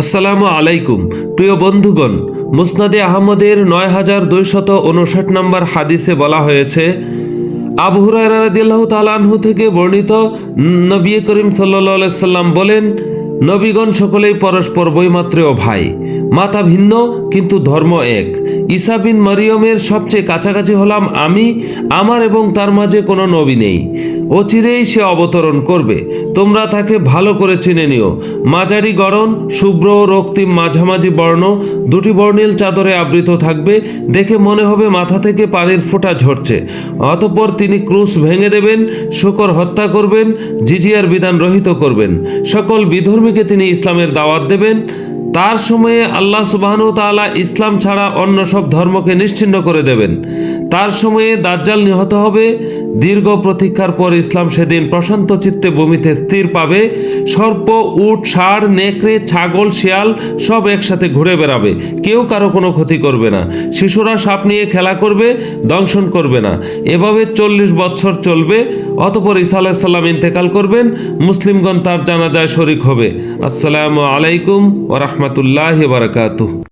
আসসালামু আলাইকুম। প্রিয় বন্ধুগণ, মুসনাদে আহমদের নয় হাজার দুইশত উনষাট নম্বর হাদিসে বলা হয়েছে, আবু রাদিয়াল্লাহু তাআলা থেকে বর্ণিত নবী করিম সাল্লা সাল্লাম বলেন নবীগণ সকলেই পরস্পর বৈমাত্রেয় ভাই। মাতা ভিন্ন, কিন্তু ধর্ম এক। ঈসা বিন মরিয়মের সবচেয়ে কাছাকাছি হলাম আমি, আমার এবং তার মাঝে কোনো নবী নেই। অচিরেই সে অবতরণ করবে। তোমরা তাকে ভালো করে চিনে নিও। মাঝারি গড়ন, শুভ্র, রক্তিম মাঝামাঝি বর্ণ, দুটি বর্ণিল চাদরে আবৃত থাকবে। দেখে মনে হবে মাথা থেকে পানির ফোঁটা ঝরছে। অতঃপর তিনি ক্রুশ ভেঙে দেবেন, শুকর হত্যা করবেন, জিজিয়ার বিধান রহিত করবেন। সকল বিধর্মীকে তিনি ইসলামের দাওয়াত দেবেন। তার সময়ে আল্লাহ সুবাহনু তালা ইসলাম ছাড়া অন্য সব ধর্মকে নিশ্চিন্ন করে দেবেন। তার সময়ে দাজ্জাল নিহত হবে। দীর্ঘ প্রতীক্ষার পর ইসলাম সেদিন প্রশান্ত চিত্তে ভূমিতে স্থির পাবে। সর্প, উট, ষাঁড়, নেকড়ে, ছাগল, শিয়াল সব একসাথে ঘুরে বেড়াবে। কেউ কারও কোনো ক্ষতি করবে না। শিশুরা সাপ নিয়ে খেলা করবে, দংশন করবে না। এভাবে চল্লিশ বৎসর চলবে। অতপর ঈসা আলাহিসাল্লাম ইন্তেকাল করবেন। মুসলিমগণ তার জানাজায় শরিক হবে। আসসালামু আলাইকুম ওরহমতুল্লাহ বারকাতুহ।